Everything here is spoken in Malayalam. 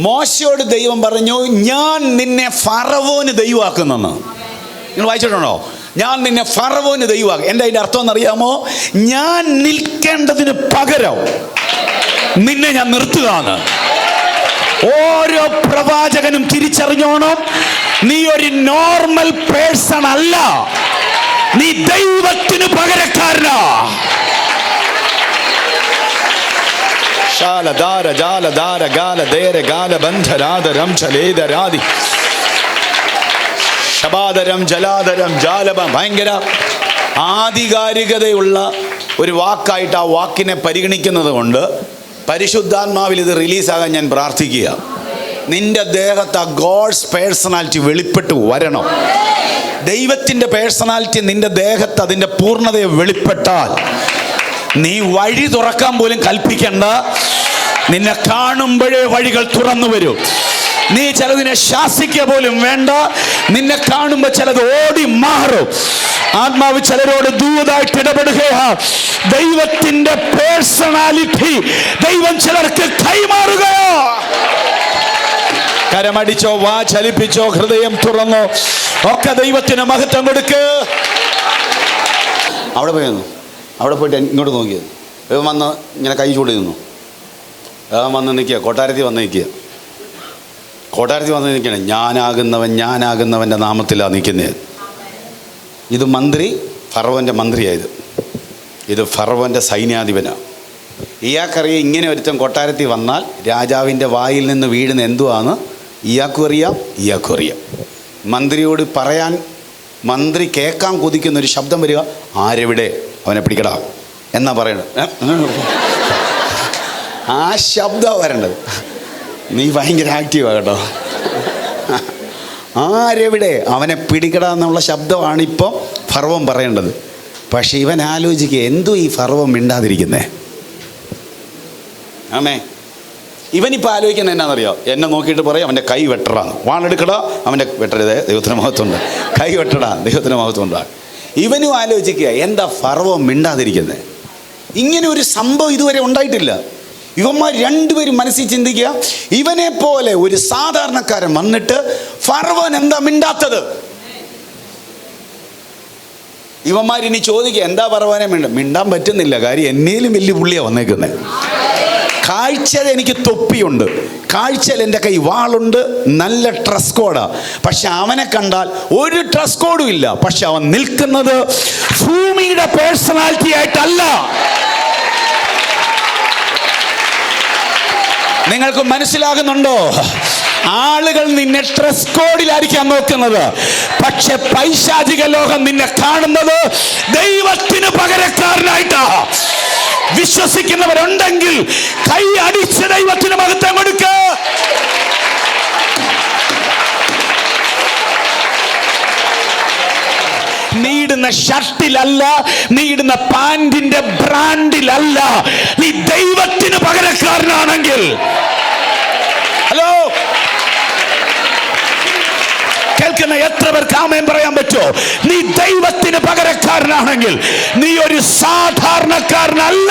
മോശയോട് ദൈവം പറഞ്ഞു ഞാൻ നിന്നെ ഫറവോന് ദൈവമാക്കുന്നെന്ന്. നിങ്ങൾ വായിച്ചിട്ടുണ്ടോ? ഞാൻ നിന്നെ ഫറവോന് ദൈവമാക്കും. എന്റെ അതിന്റെ അർത്ഥം എന്നറിയാമോ? ഞാൻ നിൽക്കേണ്ടതിന് പകരം നിന്നെ ഞാൻ നിർത്തുകയാണ്. ഓരോ പ്രവാചകനും തിരിച്ചറിഞ്ഞോണം നീ ഒരു നോർമൽ പേഴ്സൺ അല്ല. നീ ദൈവത്തിന് പകരക്കാരനാ. ശാലധാര ജാലധാര ഗാല ദേര ഗാല ബന്ധരാധരം ചലേതരാതി ശബാദരം ജലാധരം ജാലബ ഭയങ്കര ആധികാരികതയുള്ള ഒരു വാക്കായിട്ട് ആ വാക്കിനെ പരിഗണിക്കുന്നത് കൊണ്ട് പരിശുദ്ധാത്മാവിൽ ഇത് റിലീസാകാൻ ഞാൻ പ്രാർത്ഥിക്കുക. നിന്റെ ദേഹത്ത് ആ ഗോഡ്സ് പേഴ്സണാലിറ്റി വെളിപ്പെട്ട് വരണം. ദൈവത്തിന്റെ പേഴ്സണാലിറ്റി നിന്റെ ദേഹത്ത് അതിന്റെ പൂർണതയെ വെളിപ്പെട്ടാൽ നീ വഴി തുറക്കാൻ പോലും കൽപ്പിക്കണ്ട. നിന്നെ കാണുമ്പോഴേ വഴികൾ തുറന്നു വരും. നീ ചിലതിനെ ശാസിക്കുക പോലും വേണ്ട. നിന്നെ കാണുമ്പോൾ ചിലത് ഓടി മാറും. ആത്മാവ് ചിലരോട് ദൂതായിട്ട് ഇടപെടുകയാ. ദൈവത്തിന്റെ പേഴ്സണാലിറ്റി ദൈവം ചിലർക്ക് കൈമാറുകയോ. കരമടിച്ചോ വാ ചലിപ്പിച്ചോ ഹൃദയം തുറന്നോ ഒക്കെ ദൈവത്തിന് മഹത്വം കൊടുക്ക്. അവിടെ പോയി നിന്നു? അവിടെ പോയിട്ട് ഇങ്ങോട്ട് നോക്കിയത്. ഇവൻ വന്ന് ഇങ്ങനെ കൈ ചൂടി നിന്നു. അവൻ വന്ന് നിൽക്കുക. കൊട്ടാരത്തിൽ വന്ന് നിൽക്കുക. കൊട്ടാരത്തിൽ വന്ന് നിൽക്കണേ ഞാനാകുന്നവൻ ഞാനാകുന്നവന്റെ നാമത്തിലാണ് നിൽക്കുന്നത് ഇത് മന്ത്രി ഫറവന്റെ മന്ത്രിയായത്. ഇത് ഫറവന്റെ സൈന്യാധിപനാണ് ഇയാൾക്കറിയാം ഇങ്ങനെ ഒരുത്തൻ കൊട്ടാരത്തിൽ വന്നാൽ രാജാവിന്റെ വായിൽ നിന്ന് വീഴുന്ന എന്തുവാണ് ഇയാൾക്കും അറിയാം ഇയാൾക്കും അറിയാം. മന്ത്രിയോട് പറയാൻ മന്ത്രി കേൾക്കാൻ കൊതിക്കുന്ന ഒരു ശബ്ദം വരിക ആരെവിടെ? അവനെ പിടിക്കടാ. എന്നാ പറയണത്? ആ ശബ്ദമാണ് വരേണ്ടത്. നീ ഭയങ്കര ആക്റ്റീവാ കേട്ടോ. ആരെവിടെ? അവനെ പിടിക്കട എന്നുള്ള ശബ്ദമാണ് ഇപ്പോൾ ഫർവം പറയേണ്ടത്. പക്ഷെ ഇവൻ ആലോചിക്കുക എന്തു ഈ ഫർവം മിണ്ടാതിരിക്കുന്നേ? ആമേ ഇവനിപ്പോൾ ആലോചിക്കുന്നത് എന്നാണെന്നറിയോ എന്നെ നോക്കിയിട്ട് പറയും അവന്റെ കൈ വെട്ടടാ വാണെടുക്കടാ അവന്റെ വെട്ടരുത് ദൈവത്തിന് മഹത്വമുണ്ട്. കൈ വെട്ടടാ ദൈവത്തിന് മഹത്വമുണ്ട്. ഇവനും ആലോചിക്കുക എന്താ ഫർവം മിണ്ടാതിരിക്കുന്നത് ഇങ്ങനെ ഒരു സംഭവം ഇതുവരെ ഉണ്ടായിട്ടില്ല. ഇവന്മാർ രണ്ടുപേരും മനസ്സിൽ ചിന്തിക്കുക ഇവനെ പോലെ ഒരു സാധാരണക്കാരൻ വന്നിട്ട് ഫർവൻ എന്താ മിണ്ടാത്തത്? ഇവന്മാരിനി ചോദിക്കുക എന്താ പറവാനെ മിണ്ട? മിണ്ടാൻ പറ്റുന്നില്ല കാര്യം എന്നേലും വലിയ പുള്ളിയാണ് വന്നേക്കുന്നത് കാഴ്ചയിൽ എനിക്ക് തൊപ്പിയുണ്ട്. കാഴ്ചയിൽ എന്റെ കൈ വാളുണ്ട്. നല്ല ഡ്രസ് കോഡാണ് പക്ഷെ അവനെ കണ്ടാൽ ഒരു ഡ്രസ് കോഡും ഇല്ല. പക്ഷെ അവൻ നിൽക്കുന്നത് ഭൂമിയുടെ പേഴ്സണാലിറ്റി ആയിട്ടല്ല. നിങ്ങൾക്ക് മനസ്സിലാകുന്നുണ്ടോ? ആളുകൾ നിന്നെ ഡ്രസ് കോഡിലായിരിക്കാൻ നോക്കുന്നത്. പക്ഷെ പൈശാചിക ലോകം നിന്നെ കാണുന്നത് ദൈവത്തിന് പകരക്കാരനായിട്ടാ. വിശ്വസിക്കുന്നവരുണ്ടെങ്കിൽ കൈ അടിച്ച് ദൈവത്തിന് മഹത്വം കൊടുക്ക. നീടുന്ന ഷർട്ടിലല്ല നീടുന്ന പാൻറിന്റെ ബ്രാൻഡിലല്ല. നീ ദൈവത്തിന് പകരക്കാരനാണെങ്കിൽ. ഹലോ? കേൾക്കുന്ന എത്ര പേർക്ക് ആമയം പറയാൻ പറ്റുമോ? നീ ദൈവത്തിന് പകരക്കാരനാണെങ്കിൽ നീ ഒരു സാധാരണക്കാരനല്ല.